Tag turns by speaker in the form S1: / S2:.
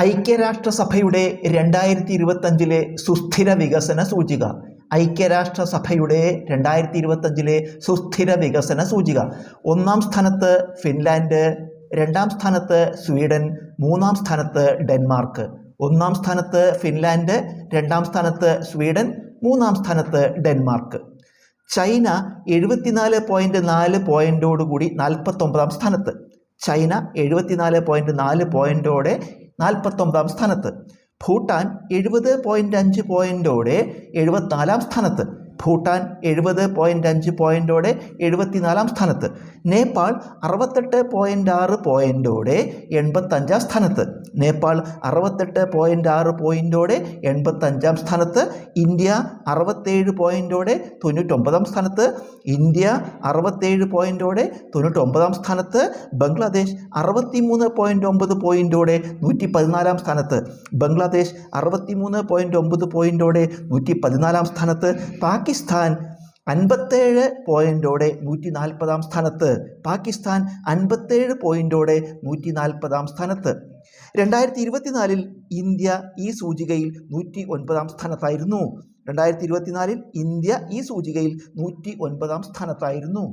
S1: ഐക്യരാഷ്ട്രസഭയുടെ രണ്ടായിരത്തി ഇരുപത്തഞ്ചിലെ സുസ്ഥിര വികസന സൂചിക. ഐക്യരാഷ്ട്രസഭയുടെ രണ്ടായിരത്തി ഇരുപത്തഞ്ചിലെ സുസ്ഥിര വികസന സൂചിക. ഒന്നാം സ്ഥാനത്ത് ഫിൻലാൻഡ് രണ്ടാം സ്ഥാനത്ത് സ്വീഡൻ മൂന്നാം സ്ഥാനത്ത് ഡെൻമാർക്ക്. ഒന്നാം സ്ഥാനത്ത് ഫിൻലാൻഡ് രണ്ടാം സ്ഥാനത്ത് സ്വീഡൻ മൂന്നാം സ്ഥാനത്ത് ഡെൻമാർക്ക്. ചൈന എഴുപത്തിനാല് പോയിന്റ് നാല് പോയിന്റോടുകൂടി നാൽപ്പത്തൊമ്പതാം സ്ഥാനത്ത്. ചൈന എഴുപത്തിനാല് പോയിന്റ് നാല് പോയിന്റോടെ നാൽപ്പത്തൊമ്പതാം സ്ഥാനത്ത്. ഭൂട്ടാൻ എഴുപത് പോയിന്റ് അഞ്ച് പോയിന്റോടെ എഴുപത്തിനാലാം സ്ഥാനത്ത്. ഭൂട്ടാൻ എഴുപത് പോയിന്റ് അഞ്ച് പോയിന്റോടെ എഴുപത്തിനാലാം സ്ഥാനത്ത്. നേപ്പാൾ അറുപത്തെട്ട് പോയിന്റ് ആറ് പോയിന്റോടെ എൺപത്തഞ്ചാം സ്ഥാനത്ത്. നേപ്പാൾ അറുപത്തെട്ട് പോയിന്റ് ആറ് പോയിന്റോടെ എൺപത്തഞ്ചാം സ്ഥാനത്ത്. ഇന്ത്യ അറുപത്തേഴ് പോയിന്റോടെ തൊണ്ണൂറ്റൊമ്പതാം സ്ഥാനത്ത്. ഇന്ത്യ അറുപത്തേഴ് പോയിന്റോടെ തൊണ്ണൂറ്റൊമ്പതാം സ്ഥാനത്ത്. ബംഗ്ലാദേശ് അറുപത്തിമൂന്ന് പോയിന്റ് ഒമ്പത് പോയിന്റോടെ നൂറ്റി പതിനാലാം സ്ഥാനത്ത്. ബംഗ്ലാദേശ് അറുപത്തിമൂന്ന് പോയിന്റ് ഒമ്പത് പോയിന്റോടെ നൂറ്റി പതിനാലാം സ്ഥാനത്ത്. പാകിസ്ഥാൻ അൻപത്തേഴ് പോയിന്റോടെ നൂറ്റി നാൽപ്പതാം സ്ഥാനത്ത്. പാകിസ്ഥാൻ അൻപത്തേഴ് പോയിന്റോടെ നൂറ്റി നാൽപ്പതാം സ്ഥാനത്ത്. രണ്ടായിരത്തി ഇരുപത്തിനാലിൽ ഇന്ത്യ ഈ സൂചികയിൽ നൂറ്റി ഒൻപതാം സ്ഥാനത്തായിരുന്നു. രണ്ടായിരത്തി ഇരുപത്തിനാലിൽ ഇന്ത്യ ഈ സൂചികയിൽ നൂറ്റി ഒൻപതാം സ്ഥാനത്തായിരുന്നു.